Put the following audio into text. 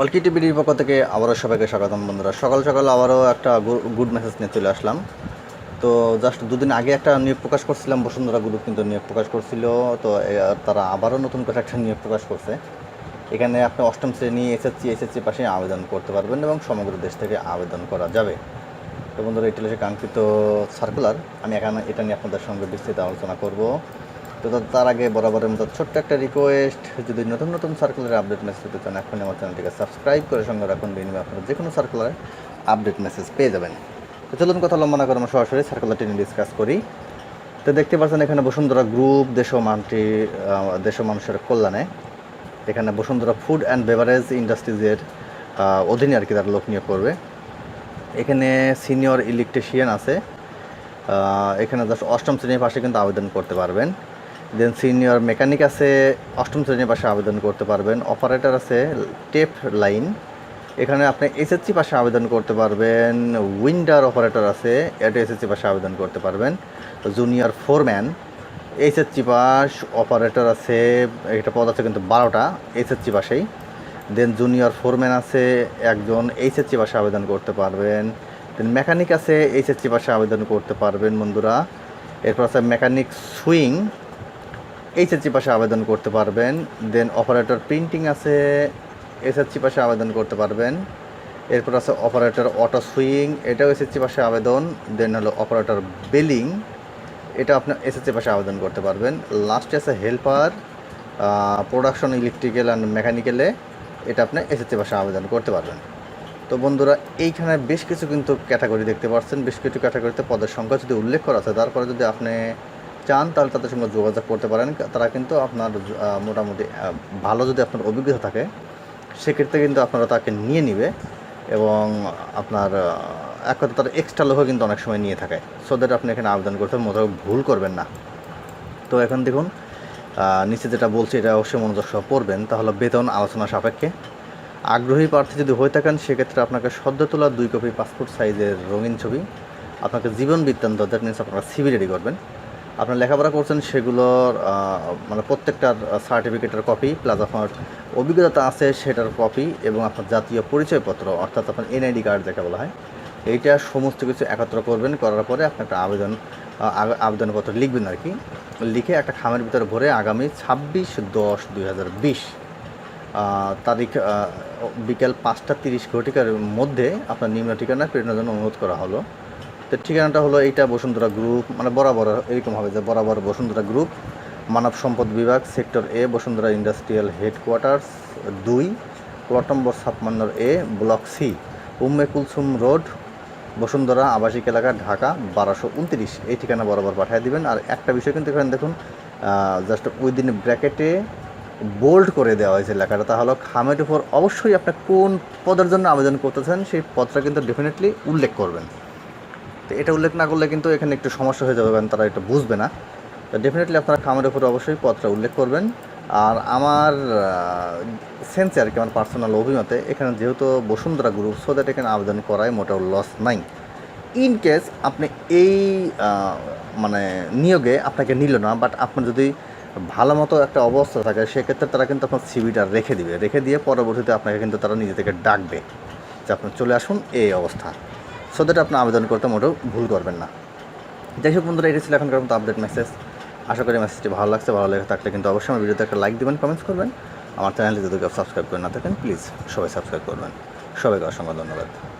অলকি টিভির পক্ষ থেকে আবারও সবাইকে স্বাগতম বন্ধুরা। সকাল সকাল আবারও একটা গুড মেসেজ নিয়ে চলে আসলাম। তো জাস্ট দুদিন আগে একটা নিয়োগ প্রকাশ করছিলাম, বসুন্ধরা গ্রুপ কিন্তু নিয়োগ প্রকাশ করছিল। তো তারা আবারও নতুন করে একটা নিয়োগ প্রকাশ করছে। এখানে আপনি অষ্টম শ্রেণি এসএসসি এসএসসি পাশে আবেদন করতে পারবেন এবং সমগ্র দেশ থেকে আবেদন করা যাবে। তো বন্ধুরা, এটি হচ্ছে কাঙ্ক্ষিত সার্কুলার আমি এখানে এটা নিয়ে আপনাদের সঙ্গে বিস্তৃত আলোচনা করব। তো তার আগে বরাবরের মতো ছোট্ট একটা রিকোয়েস্ট যদি নতুন নতুন সার্কুলার আপডেট মেসেজ পেতে চান এখন আমার চ্যানেলটিকে সাবস্ক্রাইব করে সঙ্গে রাখুন। বিনিময়ে আপনারা যে কোনো সার্কুলার আপডেট মেসেজ পেয়ে যাবেন। তো চলুন কথা লম্বা না করে আমরা সরাসরি সার্কুলারটি নিয়ে ডিসকাস করি। তো দেখতে পাচ্ছেন এখানে বসুন্ধরা গ্রুপ দেশ মানটি দেশ মানুষের কল্যাণে। এখানে বসুন্ধরা ফুড অ্যান্ড বেভারেজ ইন্ডাস্ট্রিজের অধীনে আর কি তারা লোক নিয়োগ করবে। এখানে সিনিয়র ইলেকট্রিশিয়ান আছে। এখানে জাস্ট অষ্টম শ্রেণির পাশে কিন্তু আবেদন করতে পারবেন। দেন সিনিয়র মেকানিক আছে, অষ্টম শ্রেণির পাশে আবেদন করতে পারবেন। অপারেটর আছে, টেপ লাইন। এখানে আপনি এসএসসি পাশে আবেদন করতে পারবেন। উইন্ডার অপারেটর আছে এটা এসএসসি পাশে আবেদন করতে পারবেন। Junior foreman HSC pass operator আছে, এটা পদ আছে কিন্তু বারোটা এইচএসসি পাশেই। দেন জুনিয়র ফোরম্যান আছে, একজন এইচএসসি পাশে আবেদন করতে পারবেন। দেন মেকানিক আছে এইচএসসি পাশে আবেদন করতে পারবেন বন্ধুরা। এরপর আছে মেকানিক সুইং এইচএসসি পাশে আবেদন করতে পারবেন। দেন অপারেটর প্রিন্টিং আছে এসএসসি পাশে আবেদন করতে পারবেন। এরপর আছে অপারেটর অটো সুইং এটাও এসএসসি পাশে আবেদন। দেন হলো অপারেটর বিলিং এটা আপনার এসএসসি পাশে আবেদন করতে পারবেন। লাস্টে আছে হেল্পার প্রোডাকশন ইলেকট্রিক্যাল অ্যান্ড মেকানিক্যালে এটা আপনি এসএসসি পাশে আবেদন করতে পারবেন। তো বন্ধুরা, এইখানে বেশ কিছু কিন্তু ক্যাটাগরি দেখতে পাচ্ছেন। বেশ কিছু ক্যাটাগরিতে পদের সংখ্যা যদি উল্লেখ করা আছে, তারপরে যদি আপনি চান, তাহলে তাদের সঙ্গে যোগাযোগ করতে পারেন। তারা কিন্তু আপনার মোটামুটি ভালো যদি আপনার অভিজ্ঞতা থাকে, সেক্ষেত্রে কিন্তু আপনারা তাকে নিয়ে নিবে এবং আপনার এক কথা তার এক্সট্রা লোকও কিন্তু অনেক সময় নিয়ে থাকে। সো দ্যাট আপনি এখানে আবেদন করতে মোটেও ভুল করবেন না। তো এখন দেখুন নিচে যেটা বলছি, এটা অবশ্যই মনোযোগ সহ পড়বেন। তাহলে বেতন, আলোচনা সাপেক্ষে। আগ্রহী প্রার্থী যদি হয়ে থাকেন, সেক্ষেত্রে আপনাকে সদ্য তোলা দুই কপি পাসপোর্ট সাইজের রঙিন ছবি, আপনাকে জীবন বৃত্তান্ত দ্যাট মিনস আপনারা সিবি রেডি করবেন। আপনার লেখাপড়া করছেন সেগুলোর মানে প্রত্যেকটার সার্টিফিকেটের কপি প্লাস আপনার অভিজ্ঞতা আছে সেটার কপি এবং আপনার জাতীয় পরিচয়পত্র, অর্থাৎ আপনার এনআইডি কার্ড যাকে বলা হয়, এইটা সমস্ত কিছু একত্র করবেন, করার পরে আপনি একটা আবেদন আবেদনপত্র লিখবেন আর কি। লিখে একটা খামের ভিতরে ভরে আগামী ছাব্বিশ দশ দুই হাজার বিশ তারিখ বিকেল পাঁচটা তিরিশ ঘটিকার মধ্যে আপনার নিম্ন ঠিকানা প্রেরণের জন্য অনুরোধ করা হলো। তো ঠিকানাটা হলো এইটা বসুন্ধরা গ্রুপ মানে বরাবর এরকম হবে যে বরাবর বসুন্ধরা গ্রুপ, মানব সম্পদ বিভাগ, সেক্টর এ, বসুন্ধরা ইন্ডাস্ট্রিয়াল হেডকোয়ার্টার্স দুই plot number ছাপ্পান্নর A, block C, Umme Kulsum road, Bashundhara আবাসিক এলাকা, ঢাকা বারোশো উনত্রিশ। এই ঠিকানা বরাবর পাঠিয়ে দিবেন। আর একটা বিষয় কিন্তু এখানে দেখুন জাস্ট উইদিন ব্র্যাকেটে বোল্ড করে দেওয়া হয়েছে লেখাটা। তাহলে খামের উপর অবশ্যই আপনি কোন পদের জন্য আবেদন করতেছেন, সেই পদটা কিন্তু ডেফিনেটলি উল্লেখ করবেন। তো এটা উল্লেখ না করলে কিন্তু এখানে একটু সমস্যা হয়ে যাবে কারণ তারা এটা বুঝবে না। তো ডেফিনেটলি আপনারা খামের উপরে অবশ্যই পদটা উল্লেখ করবেন। আর আমার সেন্সে আর কি আমার পার্সোনাল অভিমতে, এখানে যেহেতু বসুন্ধরা গ্রুপ সো দ্যাট এখানে আবেদন করায় মোটেও লস নাই। ইন কেস আপনি এই মানে নিয়োগে আপনাকে নিল না বাট আপনার যদি ভালো মতো একটা অবস্থা থাকে, সেক্ষেত্রে তারা কিন্তু আপনার সিভিটা রেখে দিবে। রেখে দিয়ে পরবর্তীতে আপনাকে কিন্তু তারা নিজে থেকে ডাকবে যে আপনি চলে আসুন, এই অবস্থা। সো দ্যাট আপনি আবেদন করতে মোটেও ভুল করবেন না। যাই হোক বন্ধুরা এটি ছিল এখনকার মতো আপডেট মেসেজ আশা করি মেসেজটি ভালো লাগছে, ভালো লেগে থাকলে কিন্তু অবশ্যই আমার ভিডিওতে একটা লাইক দেবেন কমেন্টস করবেন। আমার চ্যানেলে যদি কেউ সাবস্ক্রাইব করে না থাকেন প্লিজ সবাই সাবস্ক্রাইব করবেন। সবাইকে অসংখ্য ধন্যবাদ।